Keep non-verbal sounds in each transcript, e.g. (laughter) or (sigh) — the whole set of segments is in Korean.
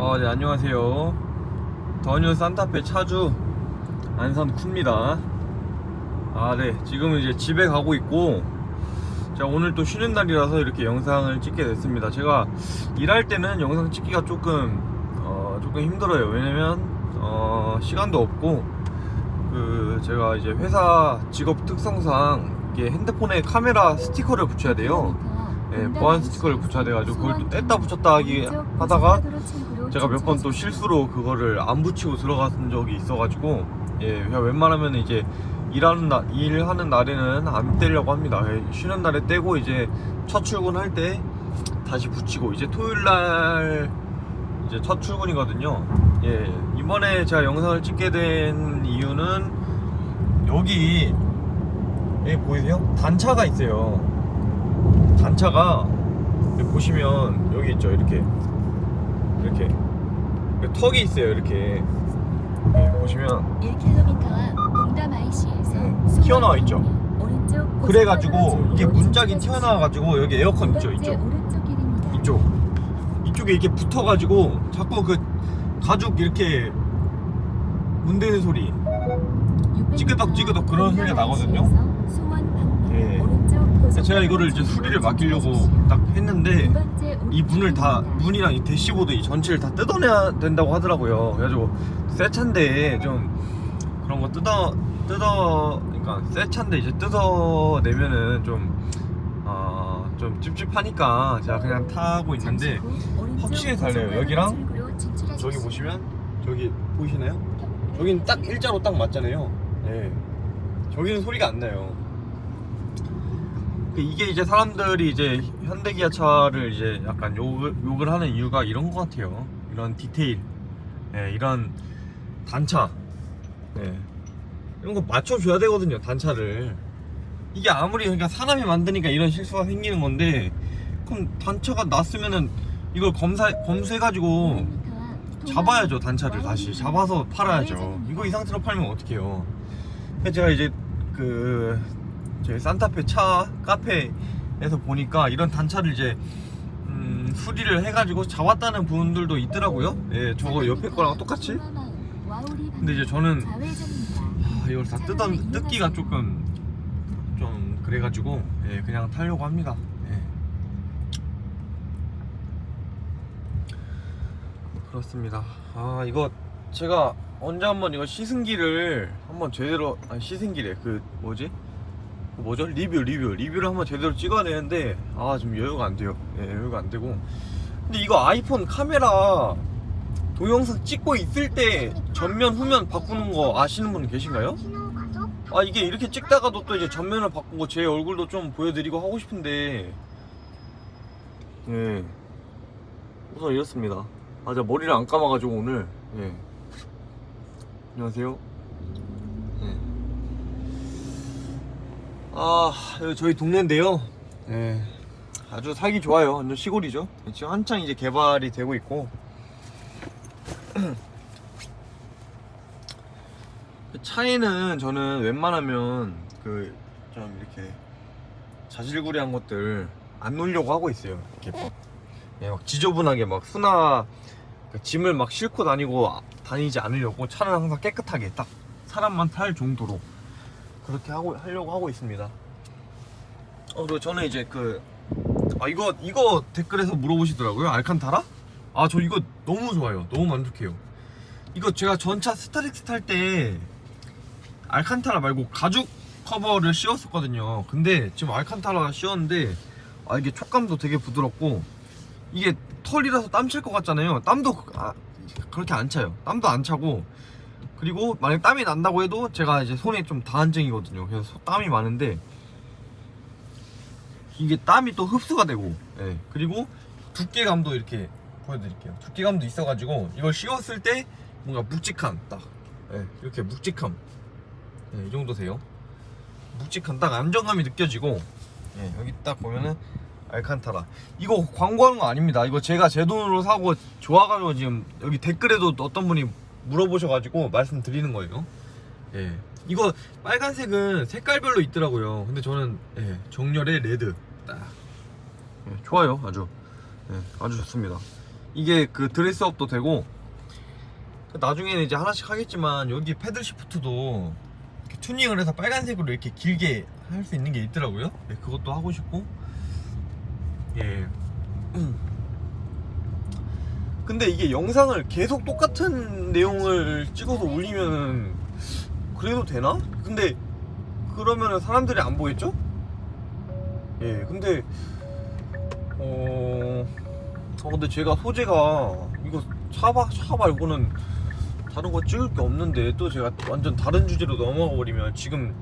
어, 네, 안녕하세요. 더뉴 산타페 차주 안산 쿠입니다. 아, 네. 지금은 이제 집에 가고 있고, 제가 오늘 또 쉬는 날이라서 이렇게 영상을 찍게 됐습니다. 제가 일할 때는 영상 찍기가 조금, 어, 조금 힘들어요. 왜냐면, 어, 시간도 없고, 그, 제가 이제 회사 직업 특성상, 이게 핸드폰에 카메라 스티커를 붙여야 돼요. 예, 보안 스티커를 붙여야 돼가지고 그걸 또 뗐다 붙였다 하기 하다가 제가 몇 번 또 실수로 그거를 안 붙이고 들어간 적이 있어가지고 예 웬만하면 이제 일하는 날 일하는 날에는 안 떼려고 합니다. 예, 쉬는 날에 떼고 이제 첫 출근할 때 다시 붙이고 이제 토요일 날 이제 첫 출근이거든요. 예 이번에 제가 영상을 찍게 된 이유는 여기 여기 보이세요? 단차가 있어요. 단차가 여기 보시면 여기 있죠. 이렇게 이렇게 이렇게 턱이 있어요 이렇게 네, 보시면 1km와 봉담 IC에서 네, 튀어나와 있죠? 그래가지고 이게 문짝이 튀어나와가지고 여기 에어컨 있죠 이쪽. 이쪽 이쪽에 이렇게 붙어가지고 자꾸 그 가죽 이렇게 문대는 소리 찌그덕 찌그덕 그런 소리가 나거든요. 예. 제가 이거를 이제 수리를 맡기려고 딱 했는데 이 문을 다 문이랑 이 대시보드 이 전체를 다 뜯어내야 된다고 하더라고요. 그래가지고 새 차인데 좀 그런 거 뜯어 뜯어 그러니까 새 차인데 이제 뜯어내면은 좀아좀 찝찝하니까 제가 그냥 타고 있는데 확실히 달라요. 여기랑 저기 보시면 저기 보이시나요? 저기는 딱 일자로 딱 맞잖아요. 네. 저기는 소리가 안 나요. 그 이게 이제 사람들이 이제 현대기아차를 이제 약간 욕을, 욕을 하는 이유가 이런 것 같아요. 이런 디테일, 예, 이런 단차, 예, 이런 거 맞춰줘야 되거든요. 단차를. 이게 아무리 그러니까 사람이 만드니까 이런 실수가 생기는 건데, 그럼 단차가 났으면은 이걸 검사 검수해가지고 잡아야죠 단차를 다시 잡아서 팔아야죠. 이거 이 상태로 팔면 어떡해요? 제가 이제 그 저희 산타페 차 카페에서 보니까 이런 단차를 이제 음, 수리를 해가지고 잡았다는 분들도 있더라고요. 예, 저거 옆에 거랑 똑같이. 근데 이제 저는 아, 이걸 다 뜯어 뜯기가 조금 좀 그래가지고 예, 그냥 타려고 합니다. 예. 그렇습니다. 아 이거 제가 언제 한번 이거 시승기를 한번 제대로 아니 시승기래 그 뭐지 그 뭐죠? 리뷰 리뷰. 리뷰를 한번 제대로 찍어내는데 아좀 여유가 안 돼요. 예 여유가 안 되고. 근데 이거 아이폰 카메라 동영상 찍고 있을 때 전면 후면 바꾸는 거 아시는 분 계신가요? 아 이게 이렇게 찍다가도 또 이제 전면을 바꾸고 제 얼굴도 좀 보여드리고 하고 싶은데. 예. 우선 이렇습니다. 아 제가 머리를 안 감아가지고 오늘. 예. 안녕하세요 아 저희 동네인데요. 예 아주 살기 좋아요. 완전 시골이죠. 지금 한창 이제 개발이 되고 있고. (clears throat) 그 차에는 저는 웬만하면 그 좀 이렇게 자질구레한 것들 안 놓으려고 하고 있어요. 이렇게 막, 예, 막 지저분하게 막 수나 그 짐을 막 싣고 다니고 아- 다니지 않으려고 차는 항상 깨끗하게 딱 사람만 탈 정도로 그렇게 하고 하려고 하고 있습니다. 어 그리고 저는 이제 그 아 이거 이거 댓글에서 물어보시더라고요. 알칸타라? 아 저 이거 너무 좋아요. 너무 만족해요. 이거 제가 전차 스타렉스 탈 때 알칸타라 말고 가죽 커버를 씌웠었거든요. 근데 지금 알칸타라 씌웠는데 아 이게 촉감도 되게 부드럽고 이게 털이라서 땀 칠 것 같잖아요. 땀도 그- 아, 그렇게 안 차요. 땀도 안 차고 그리고 만약 땀이 난다고 해도 제가 이제 손에 좀 다한증이거든요. 그래서 소- 땀이 많은데 이게 땀이 또 흡수가 되고 예. 그리고 두께감도 이렇게 보여드릴게요. 두께감도 있어가지고 이걸 씌웠을 때 뭔가 묵직함 딱 예, 이렇게 묵직함 예, 이 정도 돼요. 묵직한 딱 안정감이 느껴지고 예, 여기 딱 보면은 알칸타라 이거 광고하는 거 아닙니다. 이거 제가 제 돈으로 사고 좋아가지고 지금 여기 댓글에도 어떤 분이 물어보셔가지고 말씀드리는 거예요. 예, 이거 빨간색은 색깔별로 있더라고요. 근데 저는 예, 정렬의 레드 딱 예, 좋아요, 아주 예, 아주 좋습니다. 이게 그 드레스업도 되고 나중에는 이제 하나씩 하겠지만 여기 패들 시프트도 튜닝을 해서 빨간색으로 이렇게 길게 할 수 있는 게 있더라고요. 네, 그것도 하고 싶고 예. (clears throat) 근데 이게 영상을 계속 똑같은 내용을 찍어서 올리면은 그래도 되나? 근데 그러면은 사람들이 안 보겠죠? 예, 근데 어, 어 근데 제가 소재가 이거 차, 바- 차 말고는 다른 거 찍을 게 없는데 또 제가 완전 다른 주제로 넘어가 버리면 지금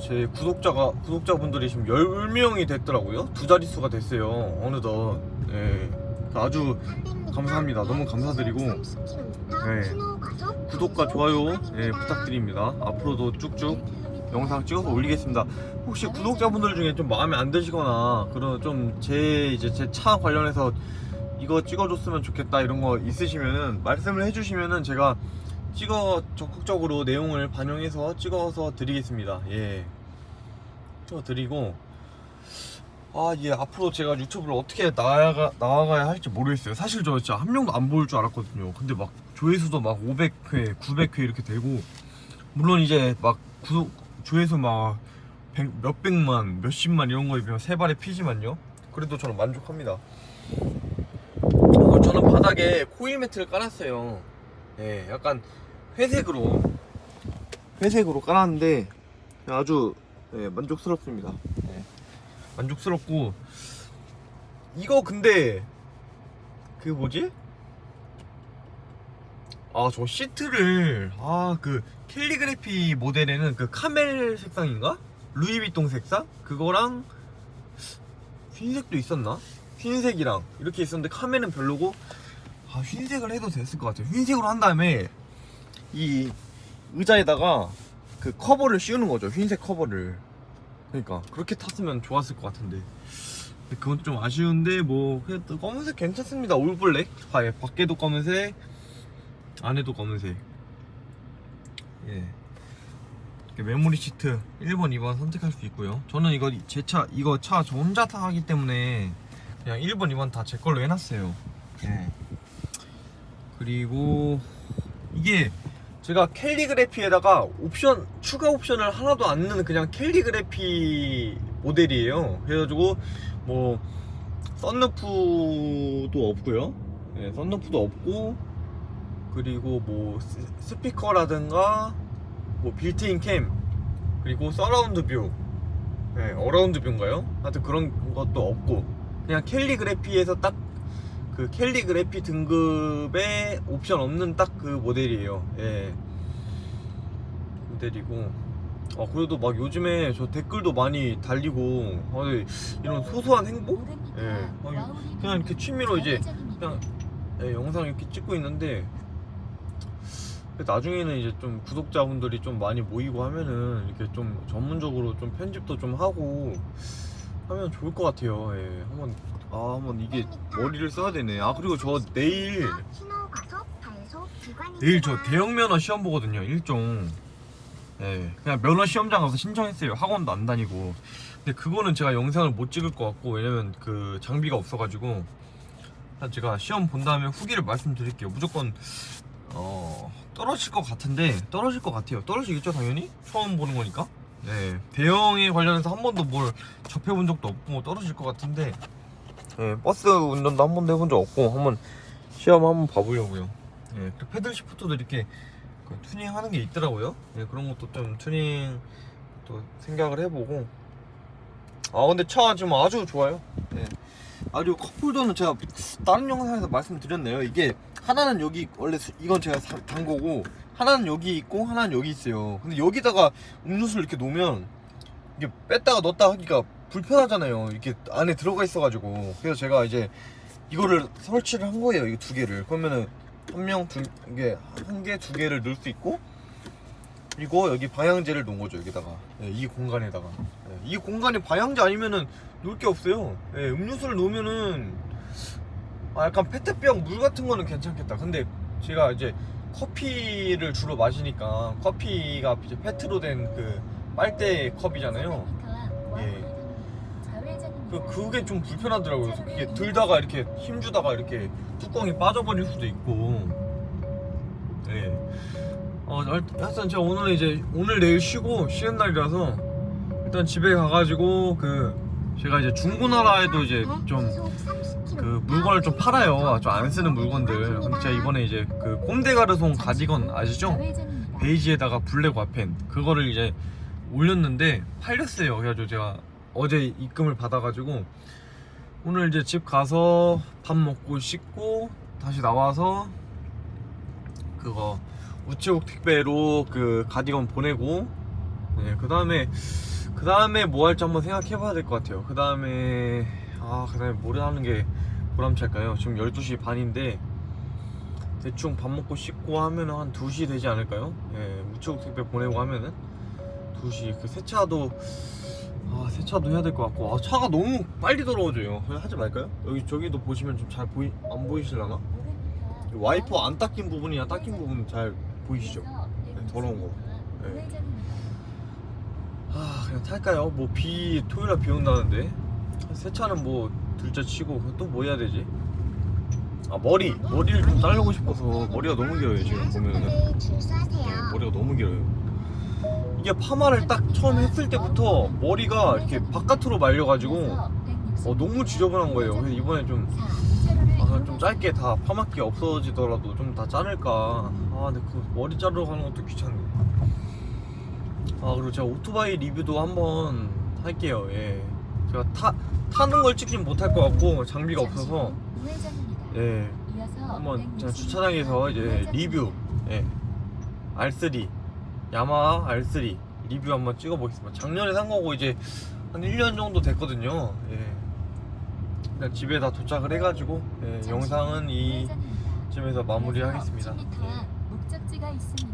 제 구독자가 구독자분들이 지금 10명이 됐더라고요. 두 자릿수가 됐어요. 어느덧. 예. 아주 감사합니다. 너무 감사드리고 네. 구독과 좋아요 예, 부탁드립니다. 앞으로도 쭉쭉 영상 찍어서 올리겠습니다. 혹시 구독자분들 중에 좀 마음에 안 드시거나 그런 좀 제 이제 제 차 관련해서 이거 찍어줬으면 좋겠다 이런 거 있으시면은 말씀을 해주시면은 제가 찍어 적극적으로 내용을 반영해서 찍어서 드리겠습니다. 예, 찍어 드리고 아, 예, 앞으로 제가 유튜브를 어떻게 나아가, 나아가야 할지 모르겠어요. 사실 저 진짜 한 명도 안 보일 줄 알았거든요. 근데 막 조회수도 막 500회, 900회 이렇게 되고, 물론 이제 막 구독, 조회수 막 백, 몇백만, 몇십만 이런 거에 비하면 세 발의 피지만요. 그래도 저는 만족합니다. 그리고 저는 바닥에 코일 매트를 깔았어요. 예, 약간 회색으로, 회색으로 깔았는데 아주 예, 만족스럽습니다. 예. 만족스럽고 이거 근데 그 뭐지? 아 저 시트를 아 그 캘리그래피 모델에는 그 카멜 색상인가? 루이비통 색상? 그거랑 흰색도 있었나? 흰색이랑 이렇게 있었는데 카멜은 별로고 아 흰색을 해도 됐을 것 같아요 흰색으로 한 다음에 이 의자에다가 그 커버를 씌우는 거죠 흰색 커버를 그러니까. 그렇게 탔으면 좋았을 것 같은데. 근데 그건 좀 아쉬운데 뭐 그래도 검은색 괜찮습니다. 올블랙? 아, 예, 밖에도 검은색 안에도 검은색. 예. 메모리 시트 1번 2번 선택할 수 있고요. 저는 이거 제 차 이거 차 저 혼자 타기 때문에 그냥 1번 2번 다 제 걸로 해놨어요. 예. 그리고 이게 제가 캘리그래피에다가 옵션 추가 옵션을 하나도 안 넣는 그냥 캘리그래피 모델이에요. 그래가지고 뭐 썬루프도 없고요. 네, 썬루프도 없고 그리고 뭐 스- 스피커라든가 뭐 빌트인 캠 그리고 서라운드 뷰, 네, 어라운드 뷰인가요? 하여튼 그런 것도 없고 그냥 캘리그래피에서 딱 그 캘리그래피 등급의 옵션 없는 딱 그 모델이에요. 예. 모델이고. 아 그래도 막 요즘에 저 댓글도 많이 달리고 아, 네, 이런 소소한 행복? 예. 아, 그냥 이렇게 취미로 이제 그냥 예, 영상 이렇게 찍고 있는데 나중에는 이제 좀 구독자분들이 좀 많이 모이고 하면은 이렇게 좀 전문적으로 좀 편집도 좀 하고 하면 좋을 것 같아요. 예. 한번 아 한번 이게 머리를 써야 되네. 아 그리고 저 내일 내일 저 대형 면허 시험 보거든요. 일종. 예. 그냥 면허 시험장 가서 신청했어요. 학원도 안 다니고. 근데 그거는 제가 영상을 못 찍을 것 같고 왜냐면 그 장비가 없어가지고 일단 제가 시험 본 다음에 후기를 말씀드릴게요. 무조건 어 떨어질 것 같은데 떨어질 것 같아요. 떨어지겠죠 당연히 처음 보는 거니까. 네 대형에 관련해서 한 번도 뭘 접해본 적도 없고 뭐 떨어질 것 같은데 네, 버스 운전도 한 번도 해본 적 없고 한번 시험 한번 봐보려고요. 네, 그 패들 시프트도 이렇게 그 튜닝하는 게 있더라고요. 네, 그런 것도 좀 튜닝 또 생각을 해보고. 아 근데 차 지금 아주 좋아요. 네. 아주 컵홀더는 제가 다른 영상에서 말씀드렸네요. 이게 하나는 여기 원래 수- 이건 제가 사- 단 거고 하나는 여기 있고 하나는 여기 있어요. 근데 여기다가 음료수를 이렇게 놓으면 이게 뺐다가 넣었다 하기가 불편하잖아요. 이렇게 안에 들어가 있어가지고 그래서 제가 이제 이거를 설치를 한 거예요. 이 두 개를 그러면은 한 명두 이게 한개 두 개를 넣을 수 있고 그리고 여기 방향제를 놓은 거죠 여기다가 네, 이 공간에다가 네, 이 공간에 방향제 아니면은 놓을 게 없어요. 네, 음료수를 놓으면은 아, 약간 페트병 물 같은 거는 괜찮겠다. 근데 제가 이제 커피를 주로 마시니까 커피가 이제 페트로 된 그 빨대 컵이잖아요. 예. 그 그게 좀 불편하더라고요. 그래서 그게 들다가 이렇게 힘 주다가 이렇게 뚜껑이 빠져버릴 수도 있고. 네. 어, 하여튼 제가 오늘 이제 오늘 내일 쉬고 쉬는 날이라서 일단 집에 가가지고 그 제가 이제 중고나라에도 이제 좀 그 물건을 좀 팔아요. 좀 안 쓰는 물건들. 근데 제가 이번에 이제 그 꼼데가르송 가디건 아시죠? 베이지에다가 블랙 와펜 그거를 이제 올렸는데 팔렸어요. 그래가지고 제가 어제 입금을 받아가지고 오늘 이제 집 가서 밥 먹고 씻고 다시 나와서 그거 우체국 택배로 그 가디건 보내고 네, 그 다음에 그 다음에 뭐 할지 한번 생각해봐야 될 것 같아요. 그 다음에 아, 그 다음에 뭘 하는 게 보람찰까요? 지금 12시 반인데 대충 밥 먹고 씻고 하면은 한 2시 되지 않을까요? 예, 우체국 택배 보내고 하면은 2시 그 세차도 아 세차도 해야 될 것 같고 아 차가 너무 빨리 더러워져요 하지 말까요? 여기 저기도 보시면 좀 잘 보이 안 보이실라나? 와이퍼 안 닦인 부분이나 닦인 부분은 잘 보이시죠? 네, 더러운 거. 네. 아 그냥 탈까요? 뭐 비 토요일날 비 온다는데 세차는 뭐 둘째 치고 또 뭐 해야 되지? 아 머리 머리를 좀 자르고 싶어서 머리가 너무 길어요 지금 보면은 네, 머리가 너무 길어요 이게 파마를 딱 처음 했을 때부터 머리가 이렇게 바깥으로 말려가지고 어, 너무 지저분한 거예요 그래서 이번에 좀 아, 좀 짧게 다 파마기 없어지더라도 좀 다 자를까. 아, 근데 그 머리 자르러 가는 것도 귀찮네. 아, 그리고 제가 오토바이 리뷰도 한번 할게요. 예. 제가 타, 타는 걸 찍진 못할 것 같고, 장비가 없어서. 예. 한번 제가 주차장에서 이제 리뷰, 예. R3, 야마하 R3 리뷰 한번 찍어보겠습니다. 작년에 산 거고, 이제 한 1년 정도 됐거든요. 예. 일단 집에 다 도착을 해가지고, 예, 영상은 이. 쯤에서 마무리하겠습니다. 이어서 50m 예. 목적지가 있습니다.